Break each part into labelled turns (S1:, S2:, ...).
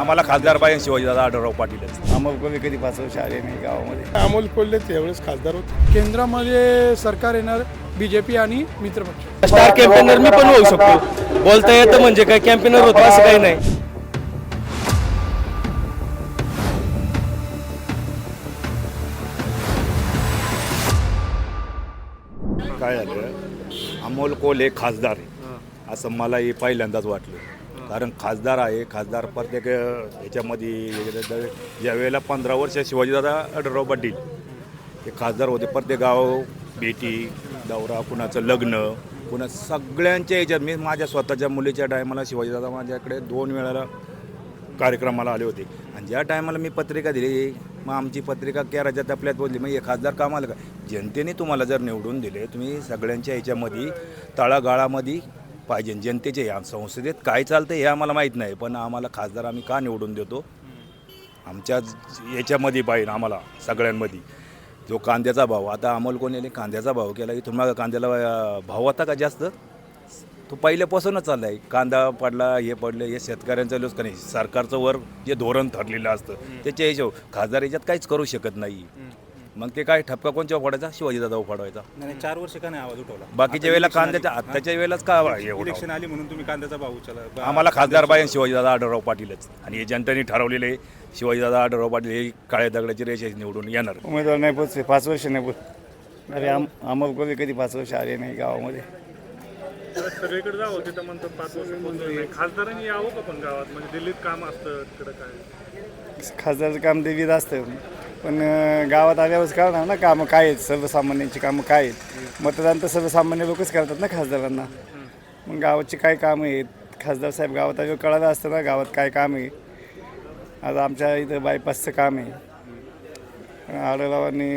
S1: आम्हाला खासदार पाहिजे शिवाजीदादा आढळराव पाटीलच
S2: अमोल कोल्हे कधी पाच वर्ष आले नाही गावामध्ये?
S3: अमोल कोल्हे त्यावेळेस खासदार होते.
S4: केंद्रामध्ये सरकार येणार बी जे पी आणि मित्रपक्ष.
S5: स्टार कॅम्पेनर मी पण होऊ शकतो. बोलता येतं म्हणजे काय? कॅम्पेनर होतो असं काही नाही.
S1: काय झालं? अमोल कोल हे खासदार आहे असं मला हे पहिल्यांदाच वाटलं. कारण खासदार आहे खासदार प्रत्येक ह्याच्यामध्ये ज्या वेळेला पंधरा वर्ष शिवाजीदादा अडराव पाटील ते खासदार होते. प्रत्येक गाव भेटी दौरा कुणाचं लग्न कुणा सगळ्यांच्या याच्यात. मी माझ्या स्वतःच्या मुलीच्या टायमाला शिवाजीदादा माझ्याकडे दोन वेळाला कार्यक्रमाला आले होते. आणि ज्या टायमाला मी पत्रिका दिली मग आमची पत्रिका क्या राज्यात आपल्यात बोलली मग हे खासदार कामाला का जनतेने तुम्हाला जर निवडून दिले तुम्ही सगळ्यांच्या ह्याच्यामध्ये तळागाळामध्ये पाहिजे. जनतेचे या संसदेत काय चालतं हे आम्हाला माहीत नाही पण आम्हाला खासदार आम्ही का निवडून देतो? आमच्या याच्यामध्ये पाहिजे आम्हाला सगळ्यांमध्ये. जो कांद्याचा भाव आता अमोल कोणीने कांद्याचा भाव केला इथून मागं कांद्याला भाव होता का जास्त? तो पहिल्यापासूनच चालला आहे कांदा पडला हे पडलं हे शेतकऱ्यांचं लोक का नाही सरकारचं वर जे धोरण ठरलेलं असतं त्याच्या ह्याच्यावर खासदार याच्यात काहीच करू शकत नाही. मग ते काय ठपका कोणच्या पडायचा शिवाजीदादा पडवायचा
S6: नाही चार वर्ष का नाही आवाज उठवला?
S1: बाकीच्या वेळेला कांद्याच्या आत्ताच्या वेळेलाच का एवढं
S6: इलेक्शन आली म्हणून तुम्ही कांद्याचा भाव उचला
S1: आम्हाला खासदार पाहिजे शिवाजीदादा आढळराव पाटीलच. आणि हे जनतेने ठरवलेले शिवाजीदादा आढळराव पाटील हे काळ्या दगडाची रेषा निवडून येणार.
S2: उमेदवार नाही पोचले पाच वर्ष नाही पोच अरे अम अमोल कोल्हे कधी पाच वर्ष आले नाही गावामध्ये.
S3: सगळीकडे जावं तिथं म्हणतात पाच वर्ष कोणतं नाही. खासदारांनी यावं का पण गावात? म्हणजे दिल्लीत काम असतं तिकडं काय?
S2: खासदारचं काम देवीत असतं. पण गावात आल्यावरच कळणार ना कामं काय आहेत? सर्वसामान्यांची कामं काय आहेत? मतदान तर सर्वसामान्य लोकच करतात ना खासदारांना. मग गावाची काय कामं आहेत? खासदार साहेब गावात आल्यावर कळालं असतं ना गावात काय काम आहे. आता आमच्या इथं बायपासचं काम आहे. आडरावांनी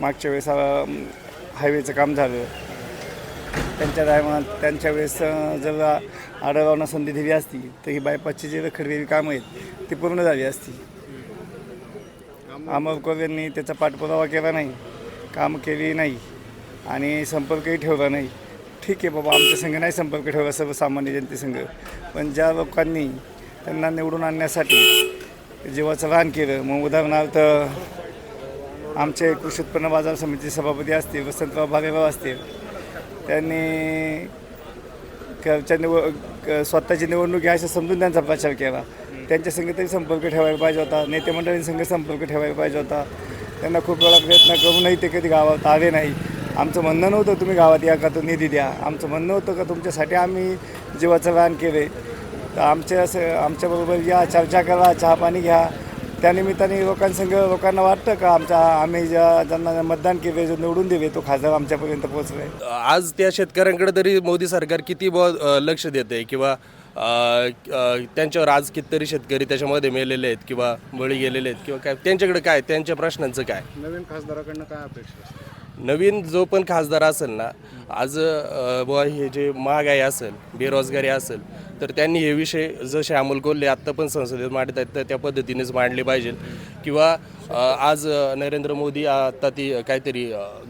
S2: मागच्या वेळेस हायवेचं काम झालं. त्यांच्या टायमात त्यांच्या वेळेस जर आढळवांना संधी दिली असती तर ही बायपासची जी रखडलेली कामं आहेत ती पूर्ण झाली असती. अमरकर यांनी त्याचा पाठपुरावा केला नाही काम केली नाही आणि संपर्कही ठेवला नाही. ठीक आहे बाबा आमच्या संघ नाही संपर्क ठेवला सर्वसामान्य जनतेसंघ पण ज्या लोकांनी त्यांना निवडून आणण्यासाठी जीवाचं रान केलं मग उदाहरणार्थ आमचे कृषी उत्पन्न बाजार समितीचे सभापती असतील वसंतराव भालेराव असतील त्यांनी घरच्या निव क- स्वतःची निवडणूक घ्या असं समजून त्यांचा प्रचार केला. त्यांच्या संगीतही तरी संपर्क ठेवायला पाहिजे होता. नेते मंडळींसंग संपर्क ठेवायला पाहिजे होता. त्यांना खूप वेळा प्रयत्न करूनही ते कधी गावात आले नाही. आमचं म्हणणं नव्हतं तुम्ही गावात या का तो निधी द्या. आमचं म्हणणं होतं का तुमच्यासाठी आम्ही जीवाचं रान केले. तर आमच्या असं आमच्याबरोबर या चर्चा करा चहा पाणी घ्या. त्यानिमित्ताने लोकांसंग लोकांना वाटतं का आमच्या आम्ही ज्या ज्यांना मतदान केले जो निवडून दिले तो खासदार आमच्यापर्यंत पोहोचलाय?
S5: आज त्या शेतकऱ्यांकडे तरी मोदी सरकार किती ब लक्ष देते किंवा त्यांच्यावर आज कितीतरी शेतकरी त्याच्यामध्ये मेलेले आहेत किंवा बळी गेलेले आहेत किंवा काय त्यांच्याकडे काय त्यांच्या प्रश्नांचं काय?
S3: नवीन खासदाराकडनं काय अपेक्षा
S5: नवीन जो पण खासदार असेल ना आज बुवा हे जे महागाई असेल बेरोजगारी असेल तर त्यांनी हे विषय जसे अमोल कोल्हे आत्ता पण संसदेत मांडत आहेत तर त्या पद्धतीनेच मांडले पाहिजे. किंवा आज नरेंद्र मोदी आत्ता ती काहीतरी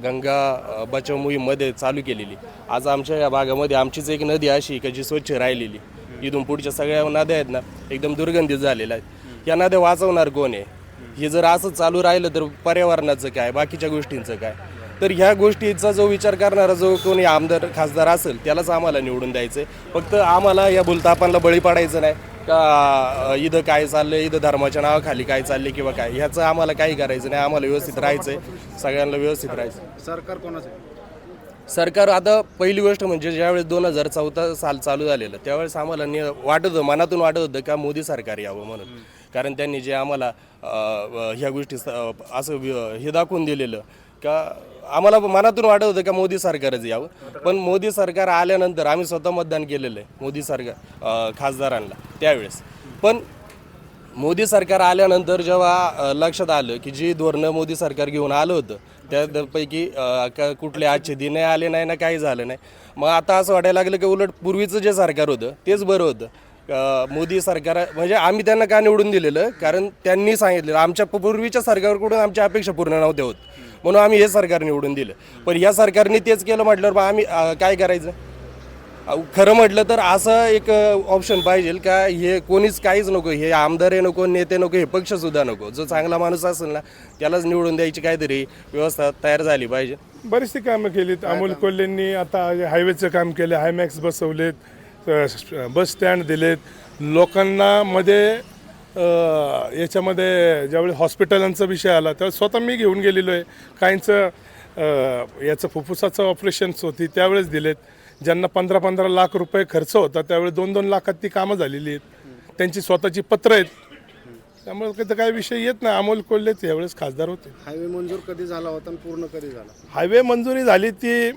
S5: गंगा बचाव मोहीममध्ये चालू केलेली. आज आमच्या या भागामध्ये आमचीच एक नदी अशी का जी स्वच्छ राहिलेली. इथून पुढच्या सगळ्या नद्या आहेत ना एकदम दुर्गंधित झालेल्या आहेत. या नद्या वाचवणार कोण आहे? हे जर असं चालू राहिलं तर पर्यावरणाचं काय बाकीच्या गोष्टींचं काय? तर ह्या गोष्टीचा जो विचार करणारा जो कोणी आमदार खासदार असेल त्यालाच आम्हाला निवडून द्यायचं आहे फक्त आम्हाला या भूलतापांना बळी पडायचं नाही. का इथं काय चाललंय इथं धर्माच्या नावाखाली काय चाललंय किंवा काय ह्याचं आम्हाला काही करायचं नाही. आम्हाला व्यवस्थित राहायचं आहे सगळ्यांना व्यवस्थित राहायचं
S3: सरकार कोणाचं आहे?
S5: सरकार आता पहिली गोष्ट म्हणजे ज्यावेळेस दोन हजार चौदा साल चालू झालेलं त्यावेळेस आम्हाला नि वाटत होतं मनातून वाटत होतं का मोदी सरकार यावं म्हणून. कारण त्यांनी जे आम्हाला ह्या गोष्टी असं हे दाखवून दिलेलं का आम्हाला मनातून वाटत होतं का मोदी सरकारच यावं. पण मोदी सरकार आल्यानंतर आम्ही स्वतः मतदान केलेलं आहे मोदी सरकार खासदारांना त्यावेळेस. पण मोदी सरकार आल्यानंतर जेव्हा लक्षात आलं की जी धोरणं मोदी सरकार घेऊन आलं होतं त्यापैकी का कुठले आजचे दिने आले नाही ना काही झालं नाही. मग आता असं वाटायला लागलं की उलट पूर्वीचं जे सरकार होतं तेच बरं होतं. मोदी सरकार म्हणजे आम्ही त्यांना का निवडून दिलेलं? कारण त्यांनी सांगितलेलं आमच्या पूर्वीच्या सरकारकडून आमच्या अपेक्षा पूर्ण नव्हत्या होत. म्हणून आम्ही हे सरकार निवडून दिलं. पण ह्या सरकारने तेच केलं म्हटल्यावर मग आम्ही काय करायचं? खरं म्हटलं तर असं एक ऑप्शन पाहिजे का हे कोणीच काहीच नको हे आमदार हे नको नेते नको हे पक्षसुद्धा नको. जो चांगला माणूस असेल ना त्यालाच निवडून द्यायची काहीतरी व्यवस्था तयार झाली पाहिजे.
S7: बरीचशी कामं केलीत. अमोल कोल्हेंनी आता हायवेचं काम केलं हायमॅक्स बसवलेत बस स्टँड दिलेत. लोकांना मध्ये याच्यामध्ये ज्यावेळी हॉस्पिटलांचा विषय आला त्यावेळेस स्वतः मी घेऊन गेलेलो आहे. काहींचं याचं फुफ्फुसाचं ऑपरेशन्स होती त्यावेळेस दिलेत. ज्यांना पंधरा पंधरा लाख रुपये खर्च होता त्यावेळेस दोन दोन लाखात ती कामं झालेली आहेत. त्यांची स्वतःची पत्र आहेत. त्यामुळे काही- काही विषय येत नाही. अमोल कोल्हेच यावेळेस खासदार होते.
S8: हायवे मंजूर कधी झाला होता आणि पूर्ण कधी झाला?
S7: हायवे मंजुरी झाली ती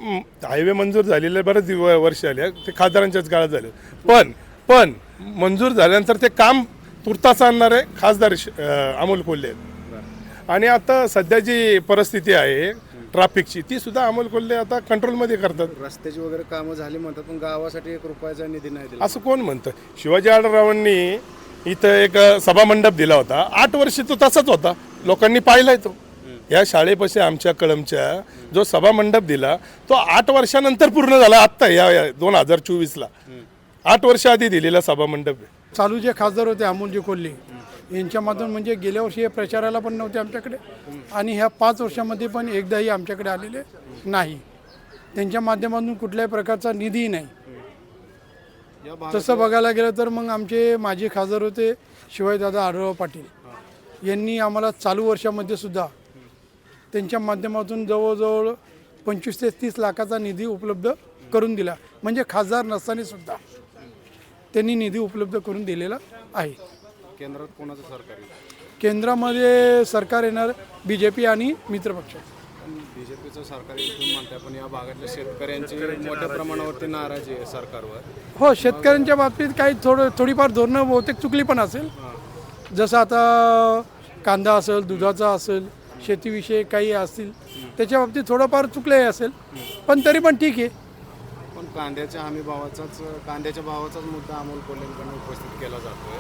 S7: हायवे मंजूर झालेले बरेच दिव वर्ष आले. ते खासदारांच्याच काळात झाले. पण पण मंजूर झाल्यानंतर ते काम तुर्तास आणणारे खासदार श- अं, अमोल कोल्हे आहेत. आणि आता सध्या जी परिस्थिती आहे ट्रॅफिकची ती सुद्धा अमोल कोल्हे आता कंट्रोलमध्ये करतात.
S8: रस्त्याची वगैरे कामं झाली म्हणतात पण गावासाठी एक रुपयाचा निधी नाही दिला.
S7: असं कोण म्हणतं? शिवाजी आढळरावांनी इथं एक सभामंडप दिला होता. आठ वर्ष तो तसाच होता. लोकांनी पाहिलाय तो. या शाळेपाशी आमच्या कळमच्या जो सभामंडप दिला तो आठ वर्षानंतर पूर्ण झाला. आत्ता या दोन हजार चोवीसला. आठ वर्ष आधी दिलेला सभामंडप आहे.
S4: चालू जे खासदार होते अमोलजी कोल्हे यांच्या माध्यमातून म्हणजे गेल्या वर्षी हे प्रचाराला पण नव्हते आमच्याकडे. आणि ह्या पाच वर्षामध्ये पण एकदाही आमच्याकडे आलेले नाही. त्यांच्या माध्यमातून कुठल्याही प्रकारचा निधी नाही. तसं बघायला गेलं तर मग आमचे माजी खासदार होते शिवाजीदादा आढळराव पाटील. यांनी आम्हाला चालू वर्षामध्ये सुद्धा त्यांच्या माध्यमातून जवळजवळ पंचवीस ते तीस लाखाचा निधी उपलब्ध करून दिला. म्हणजे खासदार नसताना सुद्धा. त्यांनी निधी उपलब्ध करून दिलेला आहे.
S8: केंद्रात कोणाचं सरकार
S4: केंद्रामध्ये सरकार येणार बी जे पी आणि मित्रपक्ष
S8: बीजेपीचं सरकार म्हणताय पण या भागातल्या शेतकऱ्यांची मोठ्या प्रमाणावरती नाराजी आहे सरकारवर.
S4: हो शेतकऱ्यांच्या बाबतीत काही थोडं थोडीफार धोरणं बहुतेक चुकली पण असेल. जसं आता कांदा असेल दुधाचा असेल शेतीविषयी काही असतील त्याच्या बाबतीत थोडंफार चुकलंही असेल. पण तरी पण ठीक आहे.
S8: कांद्याच्या हमी भावाचाच कांद्याच्या भावाचाच मुद्दा अमोल कोल्हेंकडून उपस्थित केला जातोय.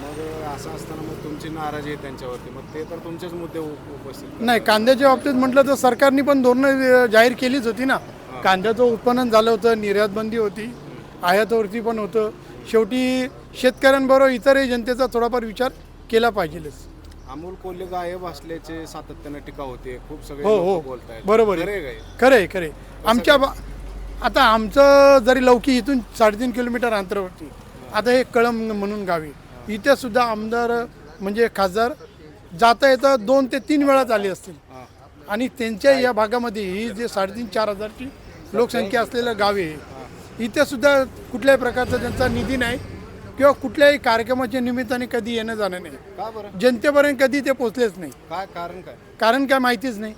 S8: मग असं असताना मग तुमची नाराजी आहे त्यांच्यावरती. मग ते तर तुमचेच मुद्दे उप- उपस्थित.
S4: नाही कांद्याच्या बाबतीत म्हटलं तर सरकारने पण धोरणं जाहीर केलीच होती ना. कांद्याचं उत्पन्न झालं होतं निर्यात बंदी होती आयातवरती पण होतं. शेवटी शेतकऱ्यांबरोबर इतरही जनतेचा थोडाफार विचार केला पाहिजेच
S8: अमोल कोल्हे गायब असल्याचे सातत्याने टीका होते खूप सगळे
S4: हो हो.
S8: बोलतायत.
S4: बरोबर
S8: खरे
S4: आहे खरं आहे खरं आहे आमच्या बा आता आमचं जरी लौकी इथून साडेतीन किलोमीटर अंतरावरती आता हे कळम म्हणून गावी. इथे सुद्धा आमदार म्हणजे खासदार जाता येता दोन ते तीन वेळा झाले असतील. आणि त्यांच्या या भागामध्ये ही जे साडेतीन चार हजारची लोकसंख्या असलेलं गाव आहे इथे सुद्धा कुठल्याही प्रकारचा त्यांचा निधी नाही किंवा कुठल्याही कार्यक्रमाच्या निमित्ताने कधी येणं जाणं नाही जनतेपर्यंत कधी ते पोचलेच नाही.
S8: काय? कारण काय?
S4: कारण काय माहितीच नाही.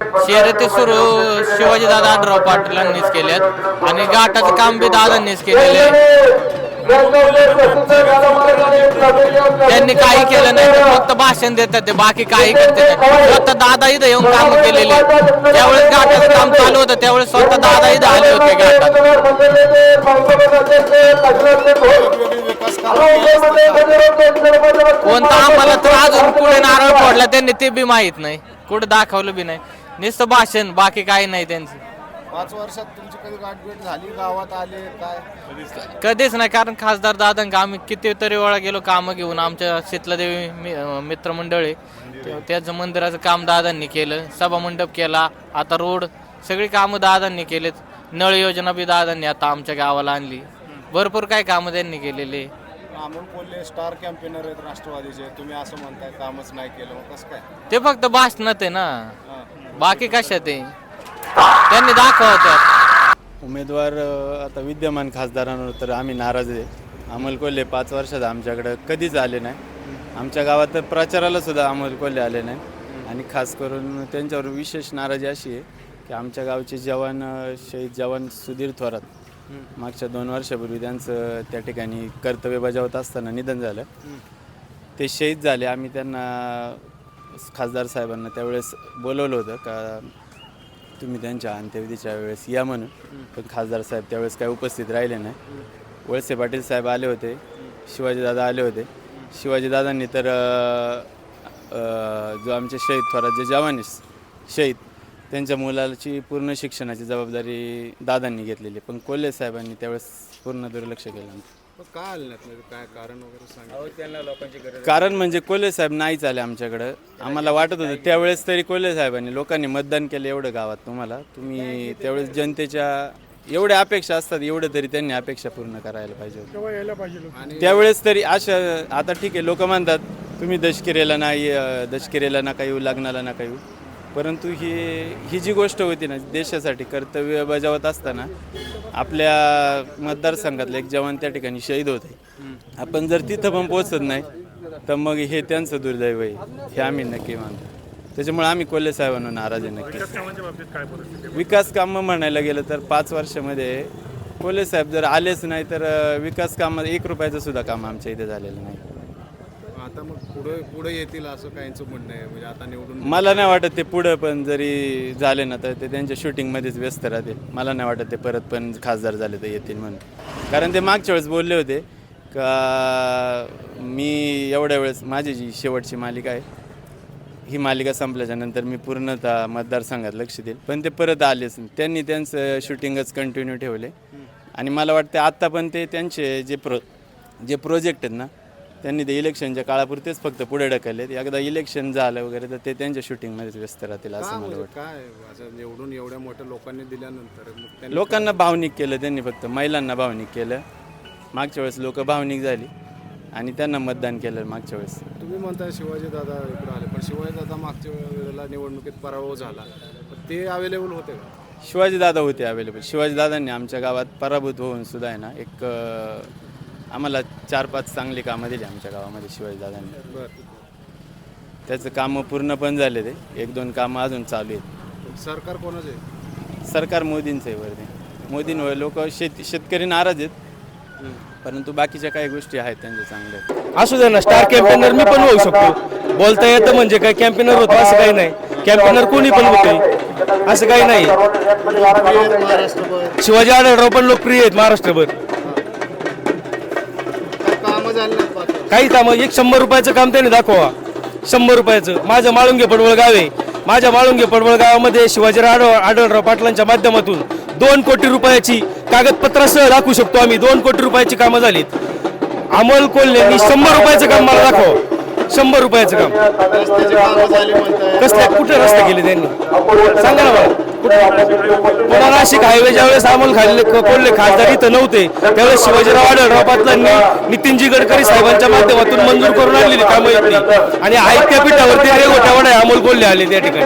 S9: शर्यती सुरू शिवाजी दादा आढराव पाटलांनीच केल्यात आणि गाठाचं काम बी दादांनीच केलेलं आहे. त्यांनी काही केलं नाही ते फक्त भाषण देतात ते बाकी काही करते स्वतः दादा इथं येऊन काम केलेले त्यावेळेस गाठाचं काम चालू होतं त्यावेळेस स्वतः दादा इथं आले होते घाटात कोणता आम्हाला तर अजून कुठे नारळ फोडला त्यांनी ते बी माहीत नाही. कुठे दाखवलं बी नाही. नुसतं भाषण बाकी काही नाही त्यांचं.
S8: पाच वर्षात तुमची कधी गाठभेट झाली गावात आले काय?
S9: कधीच नाही कारण खासदार दादा आम्ही कितीतरी वेळा गेलो कामं घेऊन आमच्या शीतलादेवी मि- अं, मित्रमंडळ. आहे त्याचं मंदिराचं काम दादांनी केलं सभामंडप केला आता रोड सगळी कामं दादांनी केलेत. नळ योजना बी दादांनी आता आमच्या गावाला आणली. भरपूर काय कामं त्यांनी केलेली.
S8: अमोल कोल्हे स्टार कॅम्पेनर आहेत राष्ट्रवादीचे. तुम्ही असं म्हणताय कामच नाही केलं मग कसं काय?
S9: ते फक्त भाषणात आहे ना. बाकी कशात आहे त्यांनी दाखवतात.
S10: उमेदवार आता विद्यमान खासदारांवर तर आम्ही नाराज आहे. अमोल कोल्हे पाच वर्षात आमच्याकडं कधीच आले नाही. आमच्या गावात तर प्रचाराला सुद्धा अमोल कोल्हे आले नाही. आणि खास करून त्यांच्यावर विशेष नाराजी अशी आहे की आमच्या गावचे जवान शहीद जवान सुधीर थोरात. मागच्या दोन वर्षापूर्वी त्यांचं त्या ठिकाणी कर्तव्य बजावत असताना निधन झालं. ते शहीद झाले. आम्ही त्यांना खासदार साहेबांना त्यावेळेस बोलवलं होतं का तुम्ही त्यांच्या अंत्यविधीच्या वेळेस या म्हणून. पण खासदार साहेब त्यावेळेस काही उपस्थित राहिले नाही. वळसे पाटील साहेब आले होते शिवाजीदादा आले होते. शिवाजीदादांनी तर जो आमचे शहीद थोरात जे जवान शहीद त्यांच्या मुलाची पूर्ण शिक्षणाची जबाबदारी दादांनी घेतलेली. पण कोल्हे साहेबांनी त्यावेळेस पूर्ण दुर्लक्ष केलं.
S8: मग का आले नाहीत? म्हणजे काय कारण वगैरे सांगितलं
S10: कारण म्हणजे कोल्हे साहेब नाहीच आले आमच्याकडं. आम्हाला वाटत होतं त्यावेळेस तरी कोल्हे साहेबांनी लोकांनी मतदान केलं एवढं गावात तुम्हाला तुम्ही त्यावेळेस जनतेच्या एवढ्या अपेक्षा असतात एवढं तरी त्यांनी अपेक्षा पूर्ण करायला पाहिजे होतं.
S4: तेव्हा यायला पाहिजे होतं.
S10: त्यावेळेस तरी अशा आता ठीक आहे लोक म्हणतात तुम्ही दशकिरेला नाही अं, दशकिरेला नका येऊ लग्नाला नका येऊ परंतु ही ही जी गोष्ट होती ना देशासाठी कर्तव्य बजावत असताना आपल्या मतदारसंघातले एक जवान त्या ठिकाणी शहीद होते आपण जर तिथं पण पोचत नाही तर मग हे त्यांचं दुर्दैव आहे. हे आम्ही नक्की मानतो. त्याच्यामुळे आम्ही कोल्हे साहेबांना नाराज आहे नक्की.
S3: विकास
S10: कामं म्हणायला गेलं तर पाच वर्षामध्ये कोल्हे साहेब जर आलेच नाही तर विकास कामात एक रुपयाचं सुद्धा काम आमच्या इथे झालेलं नाही.
S8: आता मग पुढे पुढे येतील असं काहींचं म्हणणं आहे? म्हणजे आता निवडून
S10: मला नाही वाटत ते पुढं पण जरी झाले ना तर ते त्यांच्या शूटिंगमध्येच व्यस्त राहतील. मला नाही वाटत ते परत पण खासदार झाले तर येतील म्हणून. कारण ते मागच्या वेळेस बोलले होते का मी एवढ्या वेळेस माझी जी शेवटची मालिका आहे ही मालिका संपल्याच्या नंतर मी पूर्णतः मतदारसंघात लक्ष देईल. पण ते परत आलेच नाही. त्यांनी त्यांचं शूटिंगच कंटिन्यू ठेवले. आणि मला वाटतं आत्ता पण ते त्यांचे जे प्रो जे प्रोजेक्ट आहेत ना त्यांनी ते इलेक्शनच्या काळापुरतेच फक्त पुढे ढकललेत एकदा इलेक्शन झालं वगैरे तर ते त्यांच्या शूटिंगमध्येच व्यस्त राहतील असं मला
S8: म्हणजे
S10: वाटतं.
S8: काय असं निवडून एवढ्या मोठ्या लोकांनी दिल्यानंतर मग त्यांनी
S10: लोकांना भावनिक केलं त्यांनी फक्त महिलांना भावनिक केलं. मागच्या वेळेस लोक भावनिक झाली आणि त्यांना मतदान केलं मागच्या वेळेस.
S8: तुम्ही म्हणताय शिवाजी दादा इकडे आले पण शिवाजी दादा मागच्या वेळेला निवडणुकीत पराभव झाला. पण ते अवेलेबल होते का?
S10: शिवाजीदादा होते अवेलेबल शिवाजीदादांनी आमच्या गावात पराभूत होऊन सुद्धा आहे ना एक अं, आम्हाला चार पाच चांगली कामं दिली आमच्या गावामध्ये शिवाजीदादांनी
S8: बरं.
S10: त्याचं कामं पूर्ण पण झाले ते. एक दोन कामं अजून चालू आहेत.
S8: सरकार कोणाचं आहे?
S10: सरकार मोदींचं आहे वरती. मोदींवर लोक शेती शेतकरी नाराज आहेत. परंतु बाकीच्या काही गोष्टी आहेत त्यांच्या चांगल्या.
S11: असू दे ना स्टार कॅम्पेनर मी पण होऊ शकतो. बोलता येतं म्हणजे काय कॅम्पेनर होतं असं काही नाही. कॅम्पेनर कोणी पण होते असं काही नाही. शिवाजी आढळराव पण लोकप्रिय आहेत महाराष्ट्रभर. काही कामं एक शंभर रुपयाचं काम त्याने दाखवा. शंभर रुपयाचं. माझं माळुंगे पडवळ गाव आहे. माझ्या माळुंगे पडवळ गावामध्ये शिवाजीराव आढळ आढळराव पाटलांच्या माध्यमातून दोन कोटी रुपयाची कागदपत्रासह दाखवू शकतो आम्ही. दोन कोटी रुपयाची कामं झालीत. अमोल कोल्हेंनी शंभर रुपयाचं काम मला दाखवा. शंभर रुपयाचं काम.
S8: रस्त्याची कामं झाली म्हणताय
S11: कसले कुठे रस्ते केले त्यांनी? सांगा ना मला पुन्हा नाशिक हायवे ज्यावेळेस अमोल खाल्ले कोल्हे खासदार इथं नव्हते त्यावेळेस शिवाजीराव आढळराव पाटलांनी नितीनजी गडकरी साहेबांच्या माध्यमातून मंजूर करून आणलेली कामं येतली आणि आयत्या पीठावरती रेगोट्यावर अमोल कोल्हे आले त्या ठिकाणी.